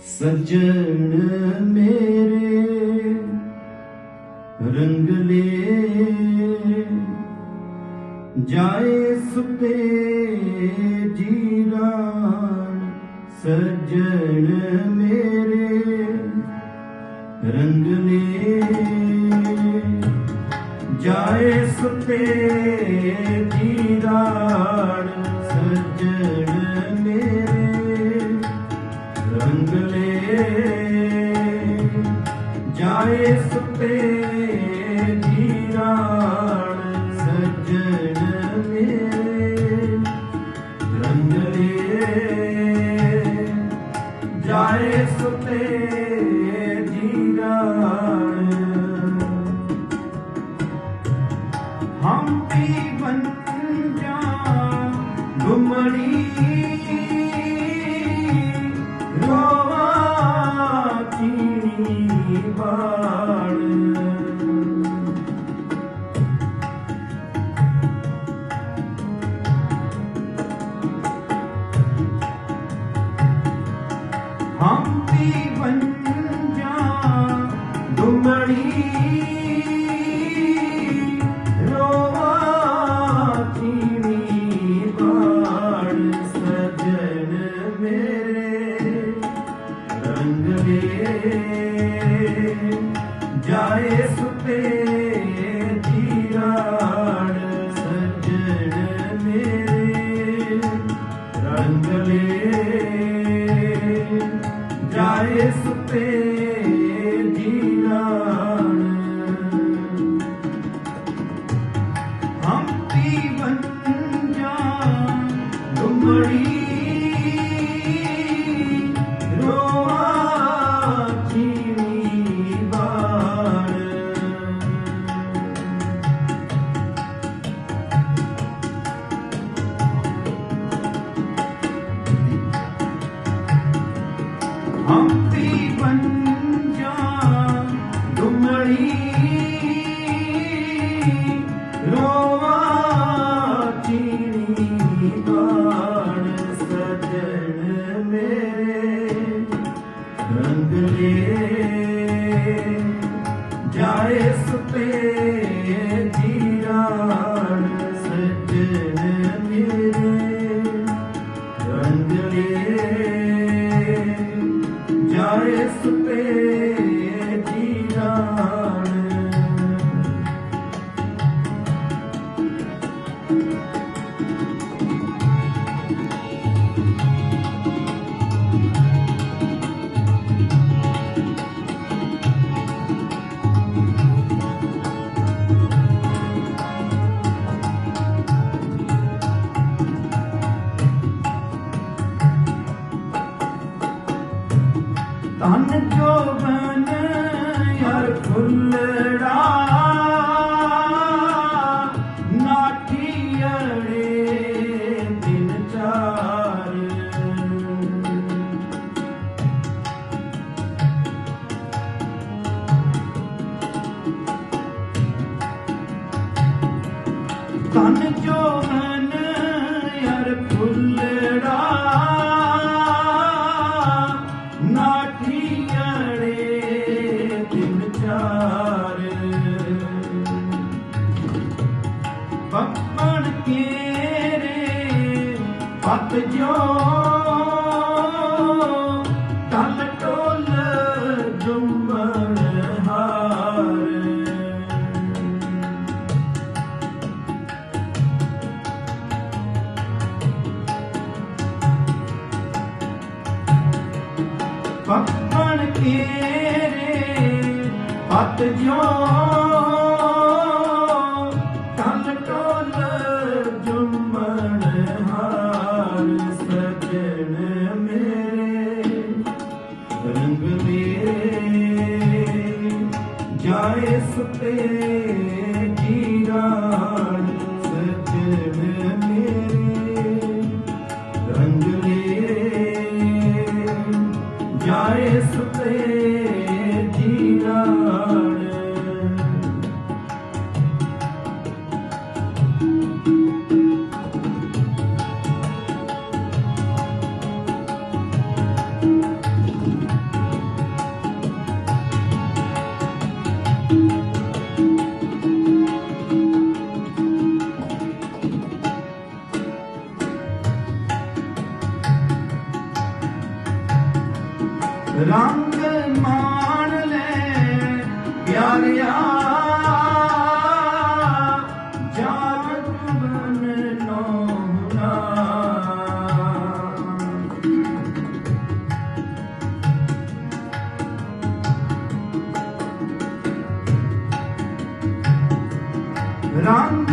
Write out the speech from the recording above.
ਸੱਜਣ ਮੇਰੇ ਰੰਗਲੇ ਜਾਏ ਸੁਤੇ ਜੀਰਾਨ ਸੱਜਣ ਮੇਰੇ ਰੰਗਲੇ ਜਾਏ ਸੁਤੇ ਜੀਰਾਨ ਸੱਜਣ ਮੇਰੇ ਹਮ ਵੀ ਬੰਜਾ ਗੁਮੜੀ ਰੋਵਾ ਵੀ ਜਾਏ ਸੁਤੇ ਜੀਰਾਣ ਸਜਣ ਮੇਰੇ ਰੰਗਲੇ। ਜਾਏ ਸੁਤੇ ਤਨ ਜੋਬਨ ਯਾਰ ਫੁੱਲੜਾ ਨਾਠੀ ਅੜੇ ਦਿਨ ਚਾਰ। ਤਨ ਜੋਬਨ ਬੱਪਣ ਕੇਰੇ ਪਤ ਜੋ ਤਨ ਟੋਲ ਜੁੰਮਣ ਹਾਰ। ਪੱਪਣ ਕੇਰੇ ਪਤ ਜੋ ਰੰਗ ਮੇਰੇ ਜਾਏ ਸੁਤੇ ਜੀਰਾਣ ਸਜਣ ਮੇਰੇ। ਰੰਗਲੇ ਜਾਏ ਸੁਤੇ ਰੰਗ ਮਾਣ ਲੈ ਪਿਆਰਿਆ। ਜਾਵਤ ਮਨ ਨੋਹਰਾ ਰੰਗ